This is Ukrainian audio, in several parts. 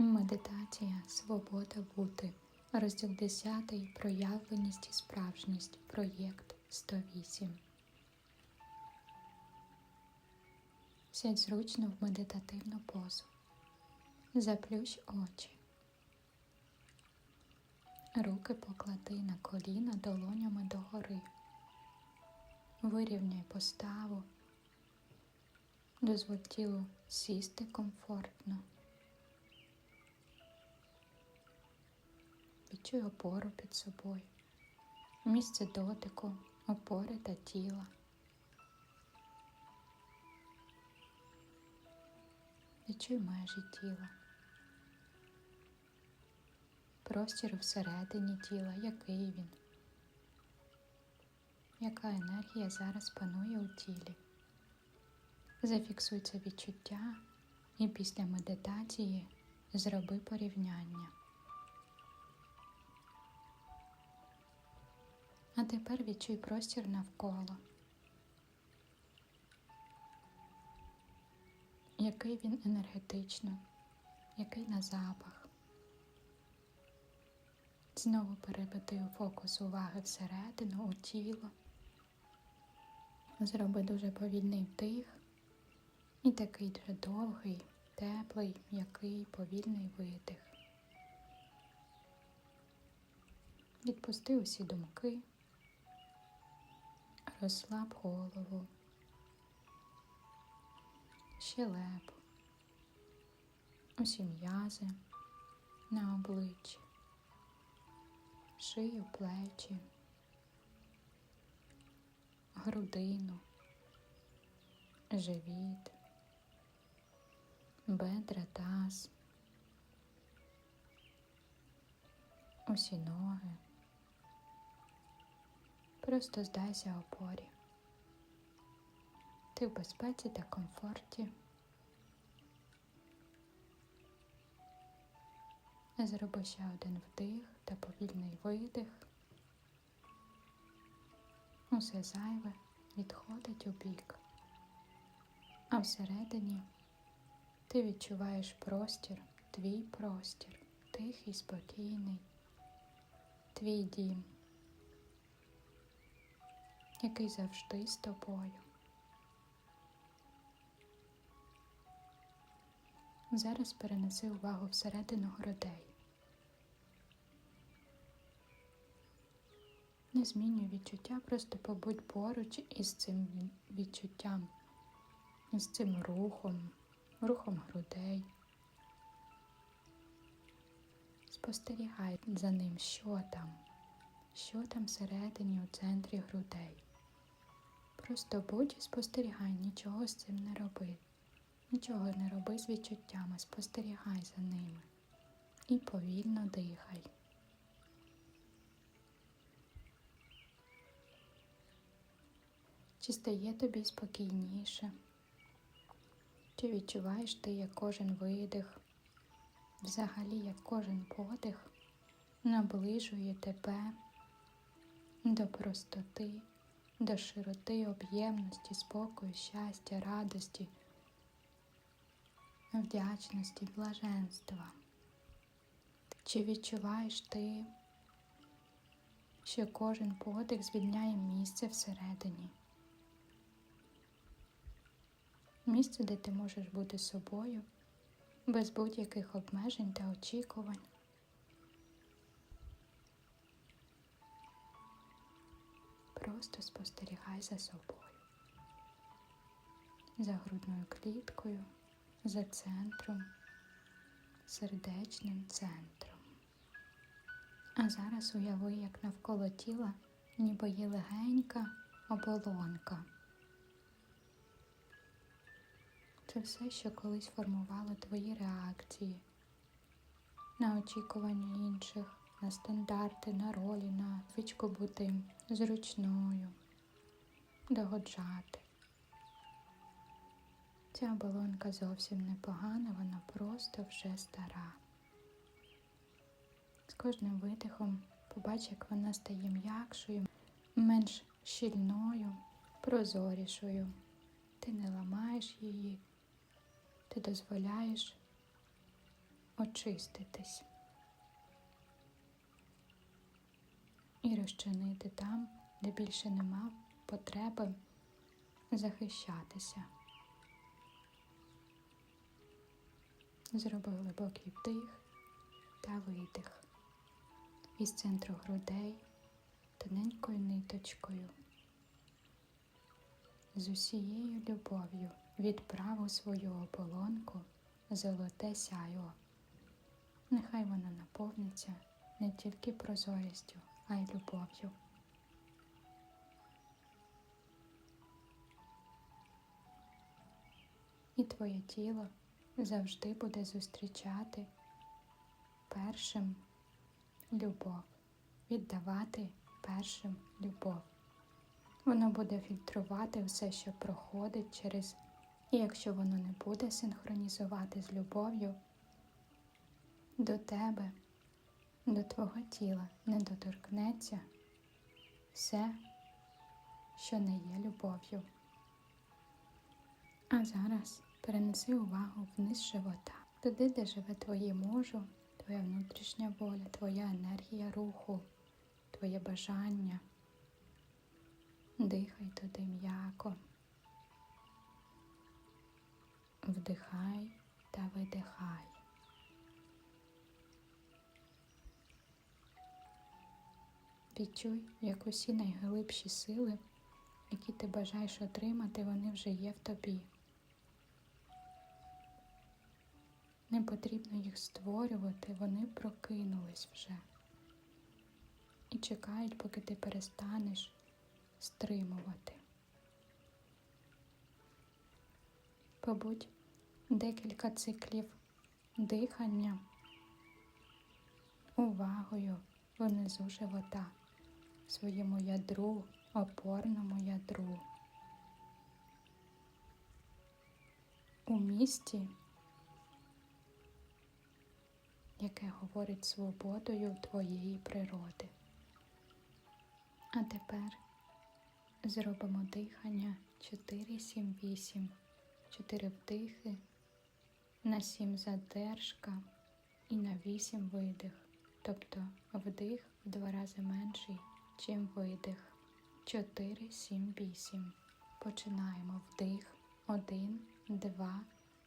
Медитація Свобода бути. Розділ 10. Проявленість і справжність. Проєкт 108. Сядь зручно в медитативну позу. Заплющ очі. Руки поклади на коліна долонями догори. Вирівняй поставу. Дозволь тілу сісти комфортно. Відчуй опору під собою, місце дотику, опори та тіла. Відчуй межі тіла. Простір всередині тіла, який він, яка енергія зараз панує у тілі. Зафіксуй це відчуття і після медитації зроби порівняння. А тепер відчуй простір навколо. Який він енергетично, який на запах. Знову переведи фокус уваги всередину, у тіло. Зроби дуже повільний вдих і такий дуже довгий, теплий, м'який, повільний видих. Відпусти усі думки. Розслаб голову, щелепу, усі м'язи на обличчі, шию, плечі, грудину, живіт, бедра, таз, усі ноги. Просто здайся опорі. Ти в безпеці та комфорті. Зроби ще один вдих та повільний видих. Усе зайве відходить у бік, а всередині ти відчуваєш простір, твій простір, тихий, спокійний, твій дім який завжди з тобою. Зараз перенеси увагу всередину грудей. Не змінюй відчуття, просто побудь поруч із цим відчуттям, з цим рухом, рухом грудей. Спостерігай за ним, що там, що там всередині у центрі грудей. Просто будь і спостерігай, нічого з цим не роби. Нічого не роби з відчуттями, спостерігай за ними і повільно дихай. Чи стає тобі спокійніше? Чи відчуваєш ти, як кожен видих, взагалі як кожен подих наближує тебе до простоти? До широти, об'ємності, спокою, щастя, радості, вдячності, блаженства. Чи відчуваєш ти, що кожен подих звільняє місце всередині? Місце, де ти можеш бути собою без будь-яких обмежень та очікувань. Просто спостерігай за собою, за грудною кліткою, за центром, сердечним центром. А зараз уяви, як навколо тіла ніби є легенька оболонка. Це все, що колись формувало твої реакції на очікування інших на стандарти, на ролі, на звичку бути зручною, догоджати. Ця оболонка зовсім непогана, вона просто вже стара. З кожним видихом побач, як вона стає м'якшою, менш щільною, прозорішою. Ти не ламаєш її, ти дозволяєш очиститись і розчинити там, де більше нема потреби захищатися. Зроби глибокий вдих та видих із центру грудей тоненькою ниточкою. З усією любов'ю відправ у свою оболонку золоте сяйво. Нехай вона наповниться не тільки прозорістю, а й любов'ю. І твоє тіло завжди буде зустрічати першим любов, віддавати першим любов. Воно буде фільтрувати все, що проходить через, і якщо воно не буде синхронізувати з любов'ю, до тебе, до твого тіла не доторкнеться все, що не є любов'ю. А зараз перенеси увагу вниз живота, туди, де живе твоє можу, твоя внутрішня воля, твоя енергія руху, твоє бажання. Дихай туди м'яко. Вдихай та видихай. Відчуй, як усі найглибші сили, які ти бажаєш отримати, вони вже є в тобі. Не потрібно їх створювати, вони прокинулись вже і чекають, поки ти перестанеш стримувати. Побудь декілька циклів дихання увагою внизу живота, своєму ядру, опорному ядру. У місті, яке говорить свободою твоєї природи. А тепер зробимо дихання 4, 7, 8, 4 вдихи, на 7 задержка і на 8 видих. Тобто вдих в два рази менший, чим видих. 4, 7, 8. Починаємо вдих. 1, 2,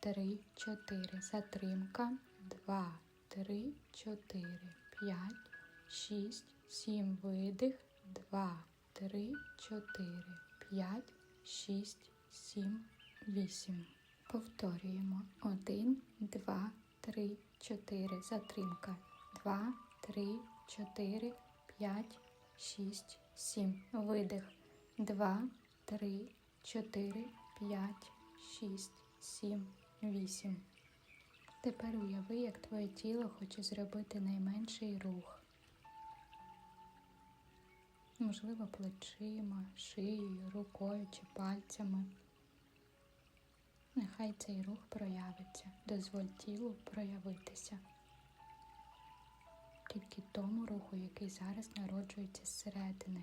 3, 4. Затримка. 2, 3, 4, 5, 6, 7. Видих. 2, 3, 4, 5, 6, 7, 8. Повторюємо. 1, 2, 3, 4. Затримка. 2, 3, 4, 5, 6, 7. Видих. 2, 3, 4, 5, 6, 7, 8. Тепер уяви, як твоє тіло хоче зробити найменший рух. Можливо, плечима, шиєю, рукою чи пальцями. Нехай цей рух проявиться, дозволь тілу проявитися. Тільки тому руху, який зараз народжується зсередини.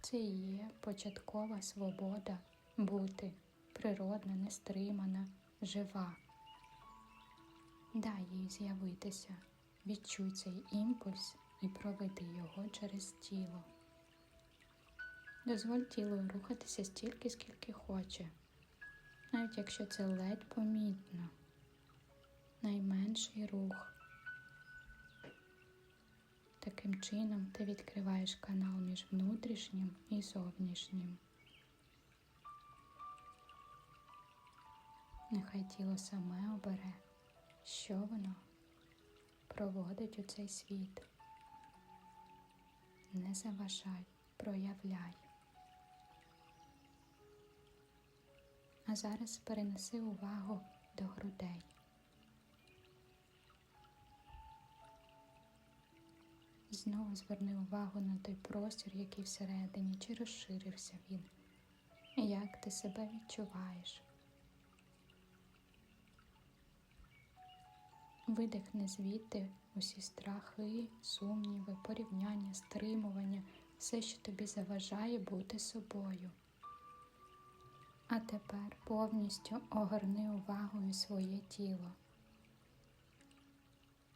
Це і є початкова свобода бути природна, нестримана, жива. Дай їй з'явитися, відчуй цей імпульс і проведи його через тіло. Дозволь тілу рухатися стільки, скільки хоче, навіть якщо це ледь помітно, найменший рух. Таким чином ти відкриваєш канал між внутрішнім і зовнішнім. Нехай тіло саме обере, що воно проводить у цей світ. Не заважай, проявляй. А зараз перенеси увагу до грудей. Знову зверни увагу на той простір, який всередині, чи розширився він. Як ти себе відчуваєш? Видихни звідти усі страхи, сумніви, порівняння, стримування, все, що тобі заважає бути собою. А тепер повністю огорни увагою своє тіло.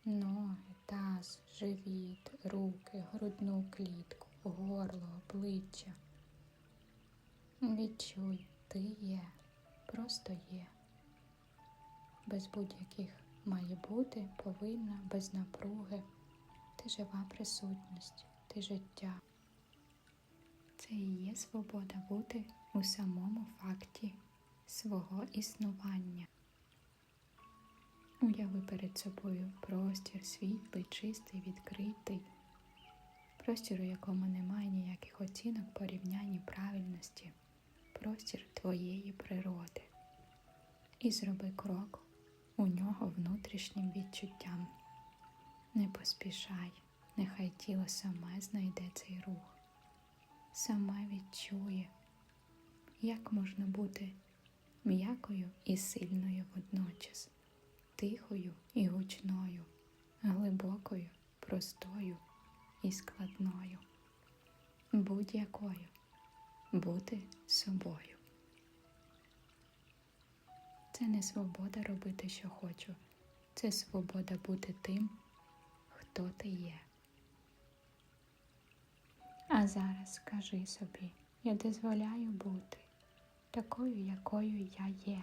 Ноги, таз, живіт, руки, грудну клітку, горло, обличчя. Відчуй, ти є, просто є. Без будь-яких має бути, повинна, без напруги. Ти жива присутність, ти життя. Це і є свобода бути у самому факті свого існування. Уяви перед собою простір світлий, чистий, відкритий, простір, у якому немає ніяких оцінок, порівнянь і правильності, простір твоєї природи. І зроби крок у нього внутрішнім відчуттям. Не поспішай, нехай тіло саме знайде цей рух, саме відчує, як можна бути м'якою і сильною водночас, тихою і гучною, глибокою, простою і складною, будь-якою бути собою. Це не свобода робити, що хочу, це свобода бути тим, хто ти є. А зараз скажи собі, я дозволяю бути такою, якою я є,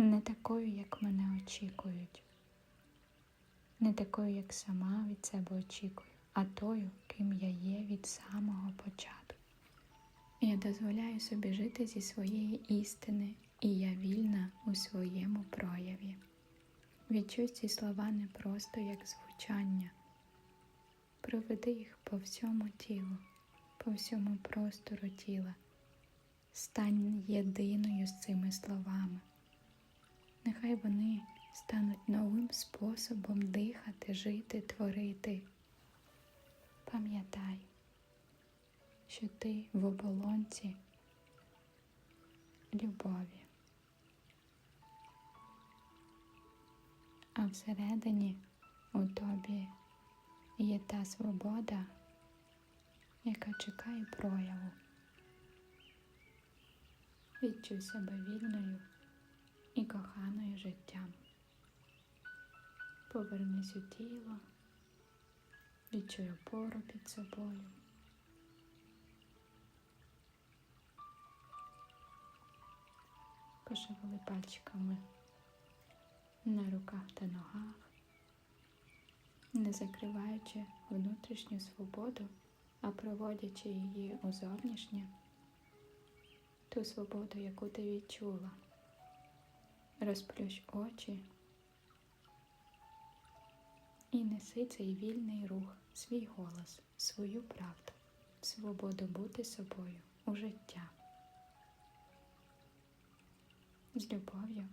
не такою, як мене очікують, не такою, як сама від себе очікую, а тою, ким я є від самого початку. Я дозволяю собі жити зі своєї істини, і я вільна у своєму прояві. Відчуй ці слова не просто як звучання. Проведи їх по всьому тілу, по всьому простору тіла. Стань єдиною з цими словами. Нехай вони стануть новим способом дихати, жити, творити. Пам'ятай, що ти в оболонці любові. А всередині у тобі є та свобода, яка чекає прояву. Відчуй себе вільною і коханою життям. Повернись у тіло, відчуй опору під собою. Пошевели пальчиками на руках та ногах, не закриваючи внутрішню свободу, а проводячи її у зовнішнє, ту свободу, яку ти відчула. Розплющ очі і неси цей вільний рух, свій голос, свою правду, свободу бути собою у життя. З любов'ю